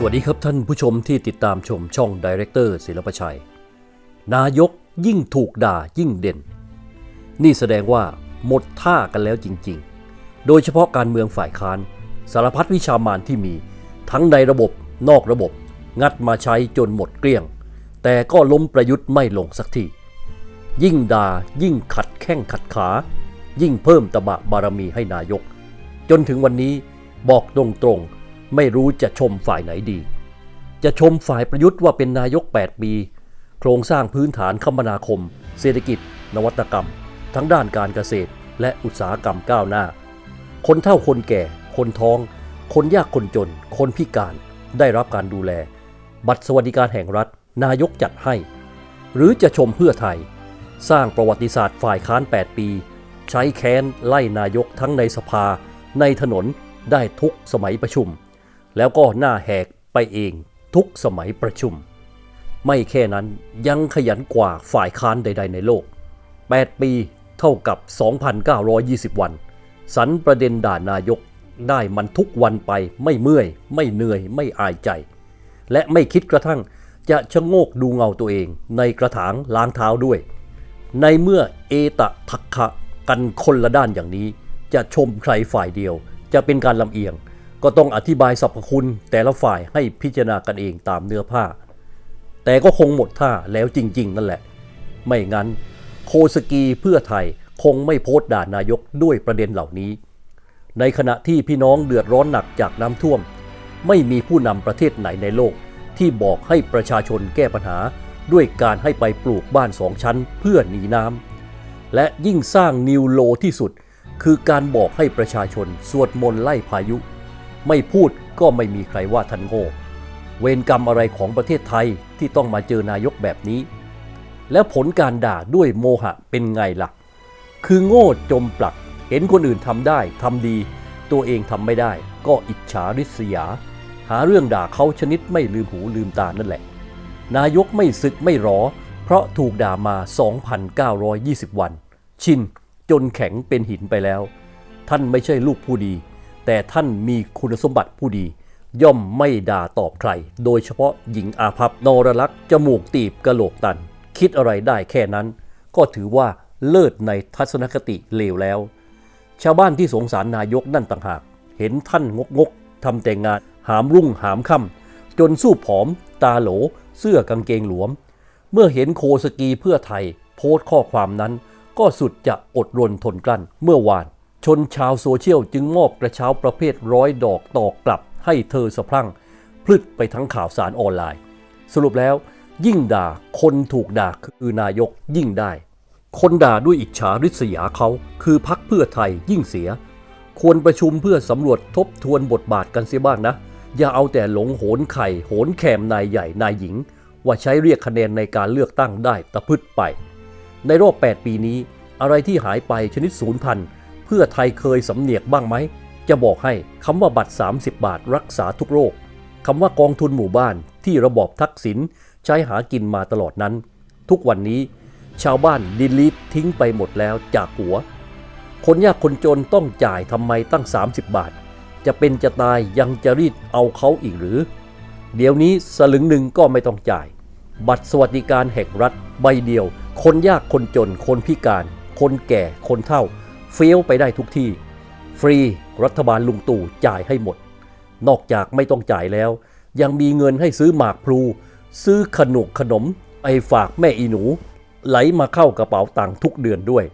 สวัสดีครับท่านผู้ชมที่ติดตามชมช่องดีเรคเตอร์ศิลปชัย นายกยิ่งถูกด่ายิ่งเด่น นี่แสดงว่าหมดท่ากันแล้วจริงๆ โดยเฉพาะการเมืองฝ่ายค้าน สารพัดวิชามานที่มี ทั้งในระบบนอกระบบ งัดมาใช้จนหมดเกลี้ยง แต่ก็ล้มประยุทธ์ไม่ลงสักทียิ่งด่ายิ่งขัดแข้งขัดขา ยิ่งเพิ่มตบะบารมีให้นายก จนถึงวันนี้บอกตรงๆ ไม่รู้จะชมฝ่ายไหนดี จะชมฝ่ายประยุทธ์ว่าเป็นนายก 8 ปี โครงสร้างพื้นฐานคมนาคม เศรษฐกิจ นวัตกรรม ทั้งด้านการเกษตร และอุตสาหกรรมก้าวหน้า คนเฒ่าคนแก่ คนท้อง คนยากคนจน คนพิการ ได้รับการดูแล บัตรสวัสดิการแห่งรัฐ นายกจัดให้ หรือจะชมเพื่อไทย สร้างประวัติศาสตร์ฝ่ายค้าน 8 ปี ใช้แค้นไล่นายกทั้งในสภา ในถนนได้ทุกสมัยประชุม แล้วก็หน้าแหกไปเองทุกสมัยประชุม ไม่แค่นั้นยังขยันกว่าฝ่ายค้านใด ๆ ในโลก 8 ปีเท่ากับ 2,920 วัน สันประเด็นด่านายกได้มันทุกวันไปไม่เมื่อย ไม่เหนื่อยไม่อายใจ และไม่คิดกระทั่งจะชะโงกดูเงาตัวเอง ในกระถางล้างเท้าด้วย ในเมื่อเอตะทักขะกันคนละด้านอย่างนี้ จะชมใครฝ่ายเดียว จะเป็นการลำเอียง ก็ต้องอธิบายสรรพคุณแต่ละฝ่ายให้พิจารณากันเองตามเนื้อผ้า แต่ก็คงหมดท่าแล้วจริง ๆ นั่นแหละ ไม่งั้น โคสกีเพื่อไทยคงไม่โพสต์ด่านายกด้วยประเด็นเหล่านี้ ในขณะที่พี่น้องเดือดร้อนหนักจากน้ำท่วม ไม่มีผู้นำประเทศไหนในโลก ที่บอกให้ประชาชนแก้ปัญหาด้วยการให้ไปปลูกบ้านสองชั้นเพื่อหนีน้ำและยิ่งสร้างนิวโลที่สุด คือการบอกให้ประชาชนสวดมนต์ไล่พายุ ไม่พูดก็ไม่มีใครว่าท่านโง่ เวรกรรมอะไรของประเทศไทยที่ต้องมาเจอนายกแบบนี้ แล้วผลการด่าด้วยโมหะเป็นไงล่ะ คือโง่จมปลัก เห็นคนอื่นทำได้ทำดี ตัวเองทำไม่ได้ก็อิจฉาริษยา หาเรื่องด่าเขาชนิดไม่ลืมหูลืมตานั่นแหละ นายกไม่สึกไม่รอ เพราะถูกด่ามา 2,920 วัน ชินจนแข็งเป็นหินไปแล้ว ท่านไม่ใช่ลูกผู้ดี แต่ท่านมีคุณสมบัติผู้ดี ย่อมไม่ด่าตอบใคร โดยเฉพาะหญิงอาภัพนรลักษ์จมูกตีบกระโหลกตัน คิดอะไรได้แค่นั้น ก็ถือว่าเลิศในทัศนคติเลวแล้ว ชาวบ้านที่สงสารนายกนั่นต่างหาก เห็นท่านงกงกทำแต่งานหามรุ่งหามค่ำจนสู้ผอม ตาโหล เสื้อกางเกงหลวม เมื่อเห็นโคสกีเพื่อไทย โพสต์ข้อความนั้น ก็สุดจะอดรนทนกลั้นเมื่อวาน ชนชาวโซเชียลจึงมอบกระเช้าประเภทร้อยดอกตอกกลับให้เธอสะพรั่ง พลึดไปทั้งข่าวสารออนไลน์ สรุปแล้ว ยิ่งด่าคนถูกด่าคือนายกยิ่งได้ คนด่าด้วยอิจฉาริษยาเขาคือพักเพื่อไทยยิ่งเสีย ควรประชุมเพื่อสำรวจทบทวนบทบาทกันเสียบ้างนะ อย่าเอาแต่หลงโหนไข่ โหนแขมนายใหญ่นายหญิง ว่าใช้เรียกคะแนนในการเลือกตั้งได้ตะพึดไป ในรอบ 8 ปีนี้ อะไรที่หายไปชนิดศูนย์พัน เพื่อไทยเคยสำเนียกบ้างไหม จะบอกให้คำว่าบัตร 30 บาทรักษาทุกโรคคำว่ากองทุนหมู่บ้านที่ระบอบทักษิณใช้หากินมาตลอดนั้น ทุกวันนี้ ชาวบ้านดิลีททิ้งไปหมดแล้วจากหัว คนยากคนจนต้องจ่ายทำไมตั้ง 30 บาท จะเป็นจะตายยังจะรีดเอาเขาอีกหรือ เดี๋ยวนี้สลึงหนึ่งก็ไม่ต้องจ่าย บัตรสวัสดิการแห่งรัฐใบเดียว คนยากคนจนคนพิการ คนแก่คนเฒ่า เฟี้ยวไปได้ทุกที่ ฟรีรัฐบาลลุงตู่จ่ายให้หมด นอกจากไม่ต้องจ่ายแล้ว ยังมีเงินให้ซื้อหมากพลู ซื้อขนมขนม ไอฝากแม่อีหนู ไหลมาเข้ากระเป๋าตังค์ทุกเดือนด้วย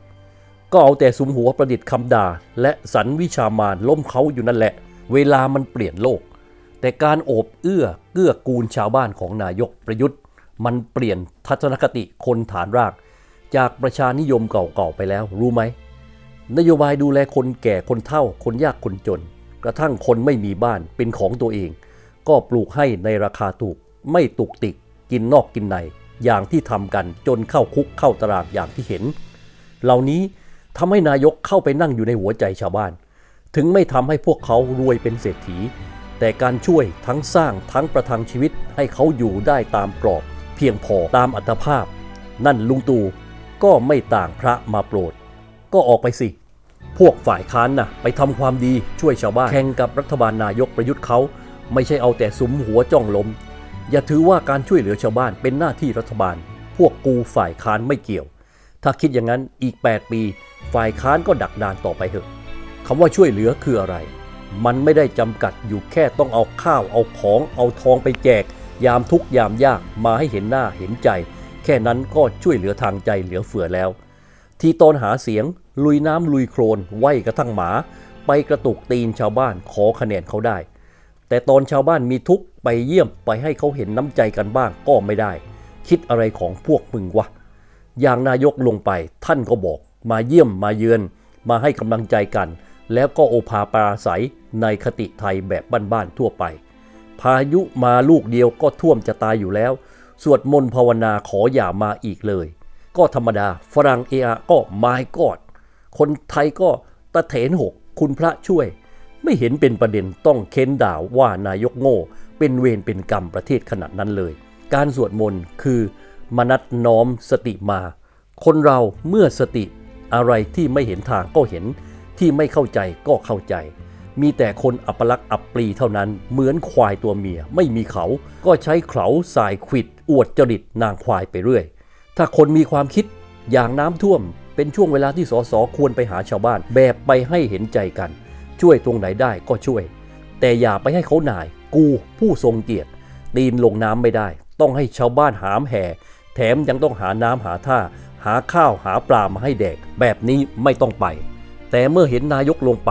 ก็เอาแต่สุมหัวประดิษฐ์คำด่า และสรรวิชามานล้มเขาอยู่นั่นแหละ เวลามันเปลี่ยนโลก แต่การโอบเอื้อเกื้อกูลชาวบ้านของนายกประยุทธ์ มันเปลี่ยนทัศนคติคนฐานราก จากประชานิยมเก่าๆไปแล้วรู้ไหม นโยบายดูแลคนแก่คนเฒ่า คนยากคนจน กระทั่งคนไม่มีบ้านเป็นของตัวเอง ก็ปลูกให้ในราคาถูก ไม่ตุกติก กินนอกกินใน อย่างที่ทำกันจนเข้าคุกเข้าตารางอย่างที่เห็น เหล่านี้ทำให้นายกเข้าไปนั่งอยู่ในหัวใจชาวบ้าน ถึงไม่ทำให้พวกเขารวยเป็นเศรษฐี แต่การช่วยทั้งสร้างทั้งประทังชีวิตให้เขาอยู่ได้ตามกรอบ เพียงพอตามอัตภาพ นั่นลุงตู่ก็ไม่ต่างพระมาโปรด ก็ออกไปสิ พวกฝ่ายค้านน่ะ ไปทำความดีช่วยชาวบ้าน แข่งกับรัฐบาลนายกประยุทธ์เขาไม่ใช่เอาแต่สุมหัวจ้องลม อย่าถือว่าการช่วยเหลือชาวบ้านเป็นหน้าที่รัฐบาล พวกกูฝ่ายค้านไม่เกี่ยว ถ้าคิดอย่างนั้นอีก 8 ปี ฝ่ายค้านก็ดักดานต่อไปเถอะคำว่าช่วยเหลือคืออะไร มันไม่ได้จำกัดอยู่แค่ต้องเอาข้าวเอาของเอาทองไปแจก ยามทุกยามยากมาให้เห็นหน้าเห็นใจ แค่นั้นก็ช่วยเหลือทางใจเหลือเฟือแล้ว ที่ตอนหาเสียง ลุยน้ำลุยโครนไหวกระทั่งหมา ไปกระตุกตีนชาวบ้านขอคะแนนเขาได้ แต่ตอนชาวบ้านมีทุกข์ไปเยี่ยมไปให้เขาเห็นน้ำใจกันบ้างก็ไม่ได้ คิดอะไรของพวกมึงวะอย่างนายกลงไปท่านก็บอก มาเยี่ยมมาเยือน มาให้กำลังใจกัน แล้วก็โอภาปราศัยในคติไทยแบบบ้านๆทั่วไป พายุมาลูกเดียวก็ท่วมจะตายอยู่แล้ว สวดมนต์ภาวนาขออย่ามาอีกเลย ก็ธรรมดาฝรั่งเอะก็ไม้กอด คนไทยก็ตะเถนหก คุณพระช่วย ไม่เห็นเป็นประเด็นต้องเค้นด่าว่านายกโง่ เป็นเวรเป็นกรรมประเทศขนาดนั้นเลย การสวดมนต์คือ มนัดน้อมสติมา คนเราเมื่อสติอะไรที่ไม่เห็นทางก็เห็น ที่ไม่เข้าใจก็เข้าใจ มีแต่คนอัปลักษ์อับปรีเท่านั้น เหมือนควายตัวเมีย ไม่มีเขา ก็ใช้เขาสายขิด อวดจริตนางควายไปเรื่อย ถ้าคนมีความคิดอย่างน้ำท่วม เป็นช่วงเวลาที่สสควรไปหาชาวบ้าน แบบไปให้เห็นใจกัน ช่วยตรงไหนได้ก็ช่วย แต่อย่าไปให้เขาหน่าย กูผู้ทรงเกียรติตีนลงน้ำไม่ได้ ต้องให้ชาวบ้านหามแห่ แถมยังต้องหาน้ำหาท่า หาข้าวหาปลามาให้แดก แบบนี้ไม่ต้องไป แต่เมื่อเห็นนายกลงไป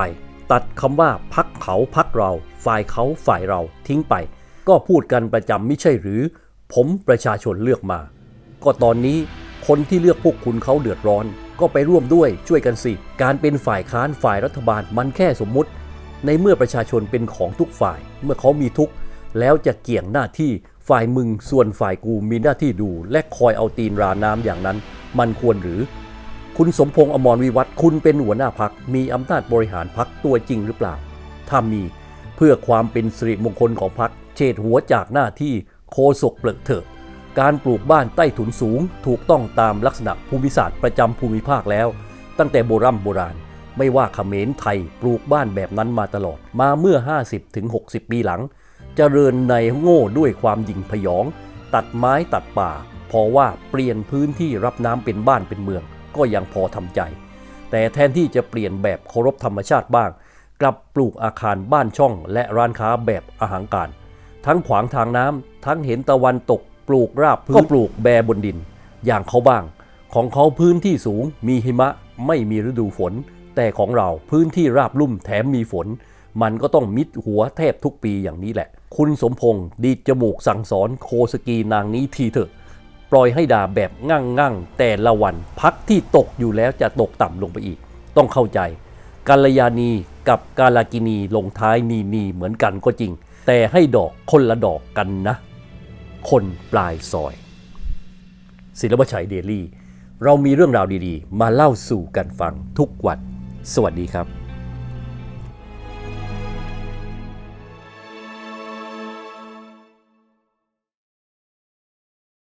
ตัดคำว่าพักเขาพักเรา ฝ่ายเขาฝ่ายเราทิ้งไป ก็พูดกันประจำไม่ใช่หรือ ผมประชาชนเลือกมา ก็ตอนนี้คนที่เลือกพวกคุณเขาเดือดร้อน ก็ไปร่วมด้วยช่วยกันสิ การเป็นฝ่ายค้านฝ่ายรัฐบาลมันแค่สมมุติ ในเมื่อประชาชนเป็นของทุกฝ่าย เมื่อเขามีทุกข์แล้วจะเกี่ยงหน้าที่ฝ่ายมึงส่วนฝ่ายกูมีหน้าที่ดู และคอยเอาตีนราน้ำอย่างนั้น มันควรหรือ คุณสมพงษ์อมรวิวัฒน์คุณเป็นหัวหน้าพักมีอำนาจบริหารพักตัวจริงหรือเปล่า ถ้ามี เพื่อความเป็นสิริมงคลของพักเฉดหัวจากหน้าที่โคศกเปลือกเถอะ การปลูกบ้านใต้ถุนสูงถูกต้องตามลักษณะภูมิศาสตร์ประจำภูมิภาคแล้ว ตั้งแต่โบรโบราณ ไม่ว่าเขมรไทยปลูกบ้านแบบนั้นมาตลอด มาเมื่อ 50-60 ปีหลังเจริญในโง่ด้วยความยิงพยอง ตัดไม้ตัดป่า พอว่าเปลี่ยนพื้นที่รับน้ำเป็นบ้านเป็นเมือง ก็ยังพอทำใจ แต่แทนที่จะเปลี่ยนแบบเคารพธรรมชาติบ้าง กลับปลูกอาคารบ้านช่อง และร้านค้าแบบอาหางการ ทั้งขวางทางน้ำทั้งเห็นตะวันตก ปลูกราบพื้นก็ปลูกแบรบนดิน อย่างเขาบ้าง ของเขาพื้นที่สูงมีหิมะไม่มีฤดูฝน แต่ของเราพื้นที่ราบลุ่มแถมมีฝน มันก็ต้องมิดหัวแทบทุกปีอย่างนี้แหละ คุณสมพงษ์ดีจมูกสั่งสอนโคสกีนางนี้ทีเถอะ ปล่อยให้ด่าแบบงั่งงั่งแต่ละวันพักที่ตกอยู่แล้วจะตกต่ำลงไปอีก ต้องเข้าใจกาลยานีกับกาลากินีลงท้ายนีนีเหมือนกันก็จริง แต่ให้ดอกคนละดอกกันนะ คนปลายซอย ศิลปชัยเดลี่ เรามีเรื่องราวดีๆ มาเล่าสู่กันฟังทุกวัน สวัสดีครับ